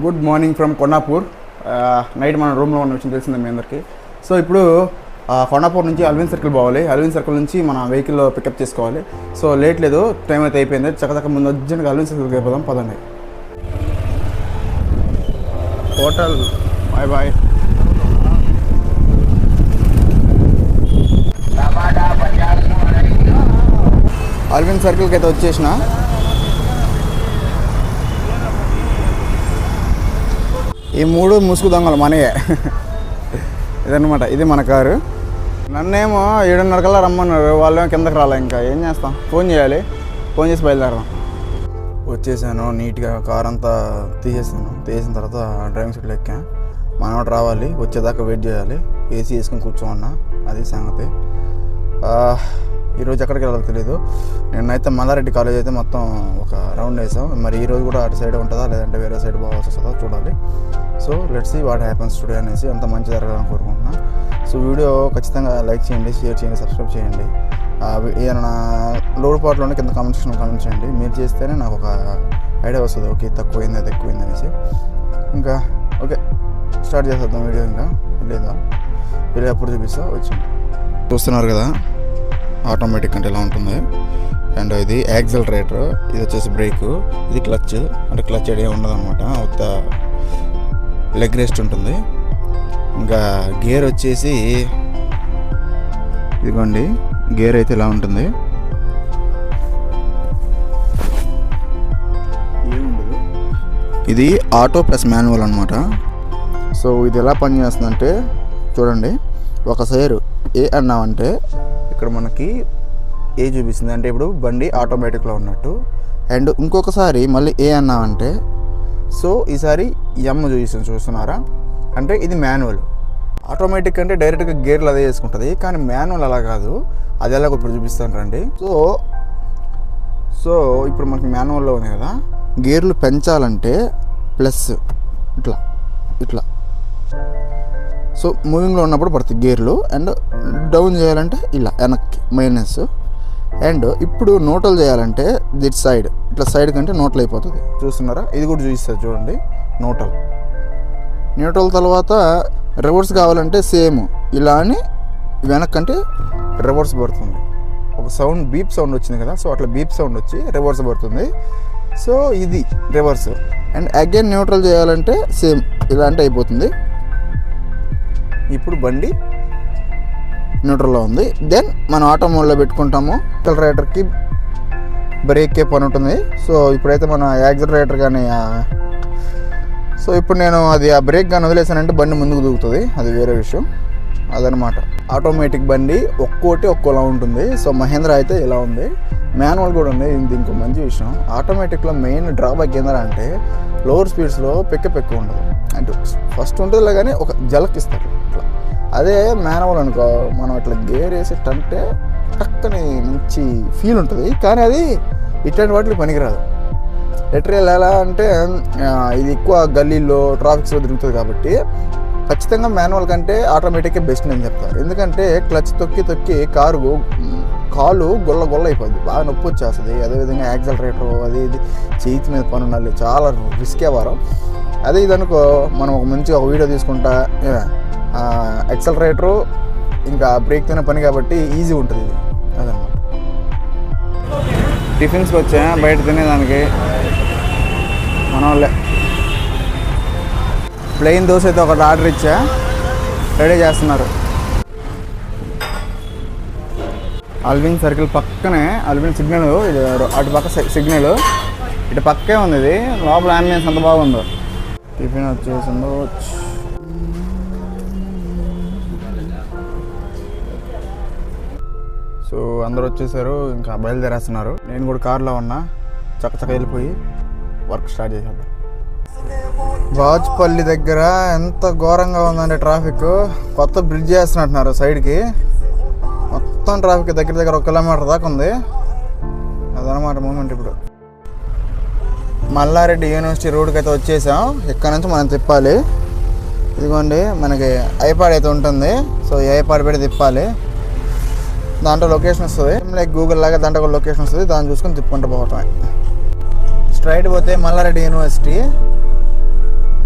Good morning from Kondapur night మన రూమ్లో ఉన్న విషయం తెలిసిందే మీ అందరికీ. సో ఇప్పుడు కొండాపూర్ నుంచి అల్విన్ సర్కిల్ పోవాలి. అల్విన్ సర్కిల్ నుంచి మన వెహికల్లో పికప్ చేసుకోవాలి. సో లేట్ లేదు టైం అయితే అయిపోయింది. చక్కచక్క ముందు అర్జెంట్గా అల్విన్ సర్కిల్కి అయిపోదాం పదండి. Hotel bye bye. అల్విన్ సర్కిల్కి అయితే వచ్చేసిన. ఈ మూడు ముసుగు దొంగలు మనయే. ఇదన్నమాట ఇది మన కారు. నన్నేమో ఏడున్నర కల్లా రమ్మన్నారు వాళ్ళేమో కిందకి రాలే ఇంకా. ఏం చేస్తాం? ఫోన్ చేయాలి. ఫోన్ చేసి బయలుదేరదాం. వచ్చేసాను నీట్గా కార్ అంతా తీసేసాను తీసిన తర్వాత డ్రైవింగ్ సీట్లో ఎక్కా. మనోడు రావాలి వచ్చేదాకా వెయిట్ చేయాలి. ఏసీ వేసుకొని కూర్చోమన్నా అది సంగతి. ఈరోజు ఎక్కడికి వెళ్ళాలో తెలియదు నిన్నైతే మల్లారెడ్డి కాలేజ్ అయితే మొత్తం ఒక రౌండ్ వేసాం. మరి ఈరోజు కూడా అటు సైడ్ ఉంటుందా లేదంటే వేరే సైడ్ పోవాల్సి వస్తుందా చూడాలి. So let's see what happens today అనేసి అంత మంచి జరగాలని కోరుకుంటున్నా. సో వీడియో ఖచ్చితంగా లైక్ చేయండి షేర్ చేయండి సబ్స్క్రైబ్ చేయండి. ఏదైనా లోడ్ పాటలోనే కింద కామెంట్ సెక్షన్లో కామెంట్ చేయండి. మీరు చేస్తేనే నాకు ఒక ఐడియా వస్తుంది. ఓకే తక్కువైంది అది ఎక్కువైంది అనేసి. ఇంకా ఓకే స్టార్ట్ చేసేద్దాం వీడియో ఇంకా. లేదా వీడియో అప్పుడు చూపిస్తా వచ్చింది చూస్తున్నారు కదా? ఆటోమేటిక్ అంటే ఇలా ఉంటుంది? అండ్ ఇది యాక్సిలరేటర్ ఇది వచ్చేసి బ్రేక్ ఇది క్లచ్. అంటే క్లచ్ ఐడియా ఉండదు అనమాట ఉత్త లెగ్ రెస్ట్ ఉంటుంది. ఇంకా గేర్ వచ్చేసి ఇదిగోండి. గేర్ అయితే ఇలా ఉంటుంది. ఇది ఆటో ప్లస్ మాన్యువల్ అనమాట సో ఇది ఎలా పనిచేస్తుందంటే చూడండి. ఒక సైరు ఏ అన్నామంటే ఇక్కడ మనకి ఏ చూపిస్తుంది. అంటే ఇప్పుడు బండి ఆటోమేటిక్లో ఉన్నట్టు. అండ్ ఇంకొకసారి మళ్ళీ ఏ అన్నామంటే సో ఈసారి ఎమ్ చూపిస్తుంది. చూస్తున్నారా? అంటే ఇది మాన్యువల్ ఆటోమేటిక్ అంటే డైరెక్ట్గా గేర్లు అదే చేసుకుంటుంది. కానీ మాన్యువల్ అలా కాదు. అది ఎలాగో ఇప్పుడు చూపిస్తాను రండి. సో సో ఇప్పుడు మనకి మాన్యువల్లో ఉంది కదా. గేర్లు పెంచాలంటే ప్లస్ ఇట్లా ఇట్లా. సో మూవింగ్లో ఉన్నప్పుడు పడుతుంది గేర్లు అండ్ డౌన్ చేయాలంటే ఇలా వెనక్కి మైనస్ అండ్ ఇప్పుడు నోటల్ చేయాలంటే దిట్ సైడ్ ఇట్లా సైడ్ కంటే నోటల్ అయిపోతుంది. చూస్తున్నారా? ఇది కూడా చూపిస్తారు చూడండి నోటల్ న్యూట్రల్ తర్వాత రివర్స్ కావాలంటే సేమ్ ఇలా అని వెనక్కంటే రివర్స్ పడుతుంది. ఒక సౌండ్ బీప్ సౌండ్ వచ్చింది కదా సో అట్లా బీప్ సౌండ్ వచ్చి రివర్స్ పడుతుంది. సో ఇది రివర్స్ అండ్ అగైన్ న్యూట్రల్ చేయాలంటే సేమ్ ఇలా అంటే అయిపోతుంది. ఇప్పుడు బండి న్యూట్రల్లో ఉంది. దెన్ మనం ఆటో మోడ్లో పెట్టుకుంటాము. యాక్సలరేటర్కి బ్రేక్కే పని ఉంటుంది. సో ఇప్పుడైతే మన యాక్సలరేటర్ కానీ సో ఇప్పుడు నేను అది ఆ బ్రేక్ కానీ వదిలేసానంటే బండి ముందుకు దూకుతుంది. అది వేరే విషయం. అదనమాట. ఆటోమేటిక్ బండి ఒక్కోటి ఒక్కోలా ఉంటుంది. సో మహేంద్ర అయితే ఇలా ఉంది. మాన్యువల్ కూడా ఉంది. ఇది ఇంకో మంచి విషయం. ఆటోమేటిక్లో మెయిన్ డ్రాబ్యాక్ ఏంటంటే అంటే లోవర్ స్పీడ్స్లో పికప్ ఎక్కువ ఉండదు. అంటే ఫస్ట్ ఉంటుందిలా కానీ ఒక జలక్ ఇస్తారు. అదే మేనవల్ అనుకో మనం ఇట్లా గేర్ వేసేటంటే చక్కని టక్కని మంచి ఫీల్ ఉంటుంది. కానీ అది ఇట్లాంటి వాటికి పనికిరాదు. ఎట్రియల్ ఎలా అంటే ఇది ఎక్కువ గల్లీల్లో ట్రాఫిక్స్లో దిగుతుంది కాబట్టి ఖచ్చితంగా మాన్యువల్ కంటే ఆటోమేటిక్గా బెస్ట్ నేను చెప్తాను ఎందుకంటే క్లచ్ తొక్కి తొక్కి కారు కాలు గొల్ల గొల్ల అయిపోద్ది. బాగా నొప్పి వచ్చేస్తుంది. అదేవిధంగా యాక్సలరేటర్ అది ఇది చేతి మీద పని ఉండాలి. చాలా రిస్కే వారం అదే ఇదనుకో మనం ఒక మంచి ఒక వీడియో తీసుకుంటా ఎక్సలరేటరు ఇంకా బ్రేక్ తినే పని కాబట్టి ఈజీ ఉంటుంది ఇది. అదనమాట టిఫిన్స్కి వచ్చా బయట తినేదానికి మన వాళ్ళే ప్లెయిన్ దోశ అయితే ఒకటి ఆర్డర్ ఇచ్చా. రెడీ చేస్తున్నారు. అల్విన్ సర్కిల్ పక్కనే అల్విన్ సిగ్నల్ ఇది అటు పక్క సిగ్నల్ ఇటు పక్కే ఉంది ఇది. లోపల అంబియన్స్ అంత బాగుందో. టిఫిన్ వచ్చేసిందో సో అందరూ వచ్చేసారు ఇంకా బయలుదేరేస్తున్నారు. నేను కూడా కార్లో ఉన్నా చక్కచక్క వెళ్ళిపోయి వర్క్ స్టార్ట్ చేశాను. బాజ్పల్లి దగ్గర ఎంత ఘోరంగా ఉందంటే ట్రాఫిక్. కొత్త బ్రిడ్జ్ చేస్తున్నట్టున్నారు సైడ్కి. మొత్తం ట్రాఫిక్ దగ్గర దగ్గర ఒక కిలోమీటర్ దాకా ఉంది. అదనమాట మూమెంట్ ఇప్పుడు. మల్లారెడ్డి యూనివర్సిటీ రోడ్కి అయితే వచ్చేసాం. ఇక్కడ నుంచి మనం తిప్పాలి. ఇదిగోండి మనకి ఐపాడ్ అయితే ఉంటుంది. సో ఈ ఐపాడ్ పెట్టి తిప్పాలి. దాంట్లో లొకేషన్ వస్తుంది. లైక్ గూగుల్ లాగా దాంట్లో ఒక లొకేషన్ వస్తుంది. దాన్ని చూసుకొని తిప్పుకుంటూ పోవటమే స్ట్రైట్ పోతే మల్లారెడ్డి యూనివర్సిటీ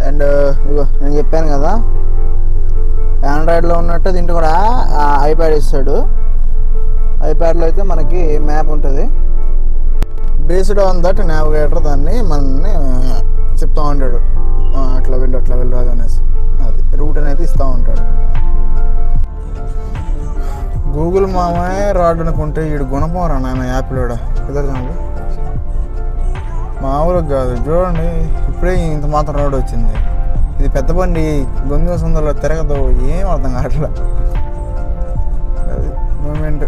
uh, ఇదిగో నేను చెప్పాను కదా. ఆండ్రాయిడ్లో ఉన్నట్టు దీంట్లో కూడా ఐప్యాడ్ ఇస్తాడు. ఐప్యాడ్లో అయితే మనకి మ్యాప్ ఉంటుంది. బేస్డ్ ఆన్ దట్ నావిగేటర్ దాన్ని మనల్ని uh, చెప్తూ ఉంటాడు. అట్లా వెళ్ళు అట్లా వెళ్ళరాదు అనేసి. అది రూట్ అనేది ఇస్తూ ఉంటాడు. గూగుల్ మామే రాడ్ అనుకుంటే ఈడు గుణపం నాయన యాప్లో కుదరదండి మామూలుగా కాదు చూడండి. ఇప్పుడే ఇంత మాత్రం రోడ్ వచ్చింది. ఇది పెద్ద బండి గొంతు సందులో తిరగదు ఏం అర్థం కావట్లా? అది మూమెంట్.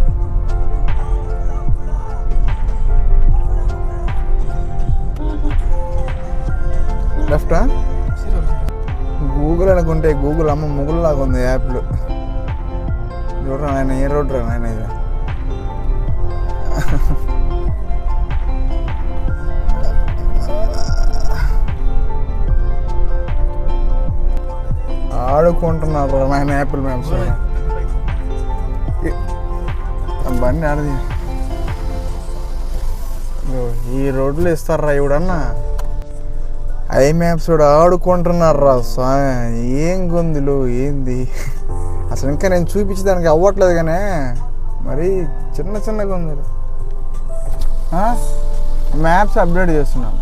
లెఫ్టా? గూగుల్ అనుకుంటే గూగుల్ అమ్మ ముగుల్లాగా ఉంది యాప్లు. చూడరా ఆయన ఏ రోడ్ రా ఆయన ఇది ఆడుకుంటున్నారు రా నాయన యాపిల్ మ్యాప్స్ బండి ఆడది. ఈ రోడ్లు ఇస్తారా ఇవిడన్నా? ఐ మ్యాప్స్ కూడా ఆడుకుంటున్నారా స్వామి. ఏం గొంతులు ఏంది? అసలు ఇంకా నేను చూపించడానికి అవ్వట్లేదు కానీ మరి చిన్న చిన్నగా ఉంది. మ్యాప్స్ అప్డేట్ చేస్తున్నాం.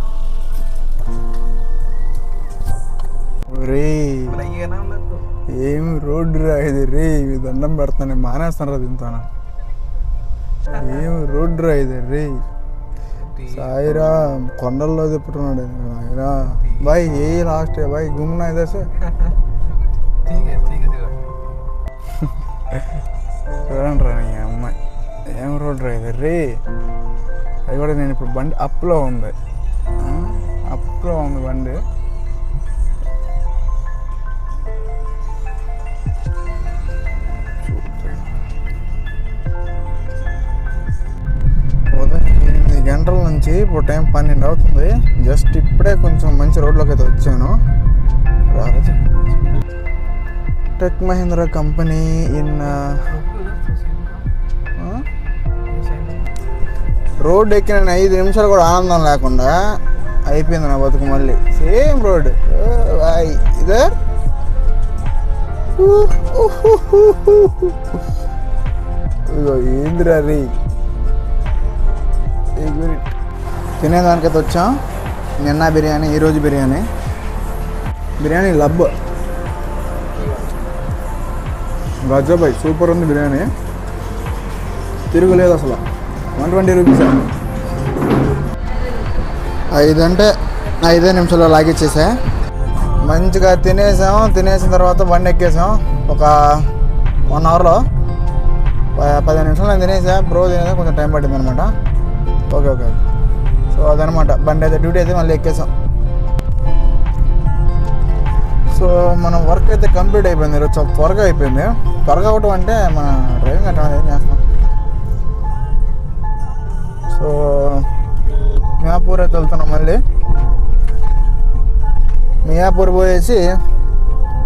రే ఏమి రోడ్డు రా ఇది? రే ఇవి దండం పెడతాను మానేస్తాను రా దీంతో ఏమి రోడ్డు రా ఇది? రే సాయిరా కొండల్లో తిప్పుతున్నాడు. సాయిరా. బాయ్ ఏ లాస్ట్ బాయ్ గుమ్నా ఇదే సార్ రా నీ అమ్మాయి. ఏం రోడ్ డ్రైవర్ రే అది కూడా నేను ఇప్పుడు బండి అప్లో ఉంది. అప్లో ఉంది బండి. గంటల నుంచి ఇప్పుడు టైం పన్నెండు అవుతుంది. జస్ట్ ఇప్పుడే కొంచెం మంచి రోడ్లోకి అయితే వచ్చాను. రాలేదు. Tech Mahindra company in road ఎక్కిన ఐదు నిమిషాలు కూడా ఆనందం లేకుండా అయిపోయింది నా బతుకు మళ్ళీ. సేమ్ రోడ్ ఇదే ఇదిగో ఏందిరా రీ? తినేదానికైతే వచ్చాం. నిన్న బిర్యానీ ఈరోజు బిర్యానీ. బిర్యానీ లబ్ గజాబాయ్ సూపర్ ఉంది బిర్యానీ. తిరుగులేదు అసలు. వన్ ట్వంటీ రూపీస్ ఐదు అంటే ఐదే నిమిషాల్లో లాగిచ్చేసా మంచిగా తినేసాం. తినేసిన తర్వాత బండి ఎక్కేసాం. ఒక వన్ అవర్లో. పదిహేను నిమిషాలు నేను తినేసా. బ్రో తినేసా. కొంచెం టైం పట్టింది అనమాట ఓకే ఓకే. సో అదనమాట. బండి అయితే డ్యూటీ అయితే మళ్ళీ ఎక్కేసాం. సో మన వర్క్ అయితే కంప్లీట్ అయిపోయింది ఈరోజు చాలా త్వరగా అయిపోయింది త్వరగా అవటం అంటే మన డ్రైవింగ్ అంటే ఏం చేస్తాం సో మియాపూర్ అయితే వెళ్తున్నాం మళ్ళీ మియాపూర్ పోయేసి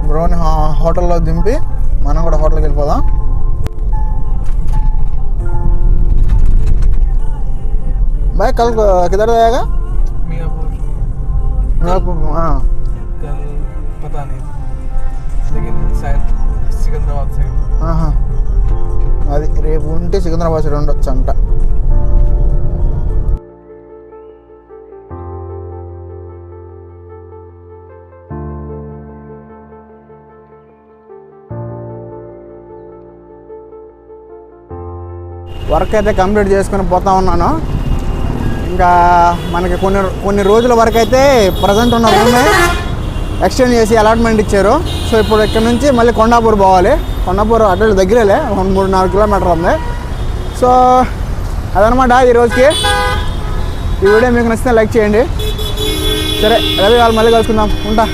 బ్రోని హా- హోటల్లో దింపి మనం కూడా హోటల్కి వెళ్ళిపోదాం भाई कल किधर जाएगा मियापुर मियापुर हाँ कल पता नहीं लेकिन शायद सिकंदराबाद से ఆహా. అది రేపు ఉంటే సికింద్రాబాద్ సైడ్ ఉండొచ్చు అంట వర్క్ అయితే కంప్లీట్ చేసుకొని పోతా ఉన్నాను ఇంకా మనకి కొన్ని కొన్ని రోజుల వరకు అయితే ప్రజెంట్ ఉన్న రూమే ఎక్స్టెండ్ చేసి అలాట్మెంట్ ఇచ్చారు. సో ఇప్పుడు ఇక్కడ నుంచి మళ్ళీ కొండాపూర్ పోవాలి. కొండాపూర్ అటు దగ్గరేలే ఒక మూడు నాలుగు కిలోమీటర్ ఉంది. సో అదనమాట ఈ రోజుకి. ఈ వీడియో మీకు నచ్చితే లైక్ చేయండి. సరే రవి వాళ్ళు మళ్ళీ కలుసుకుందాం. ఉంటా.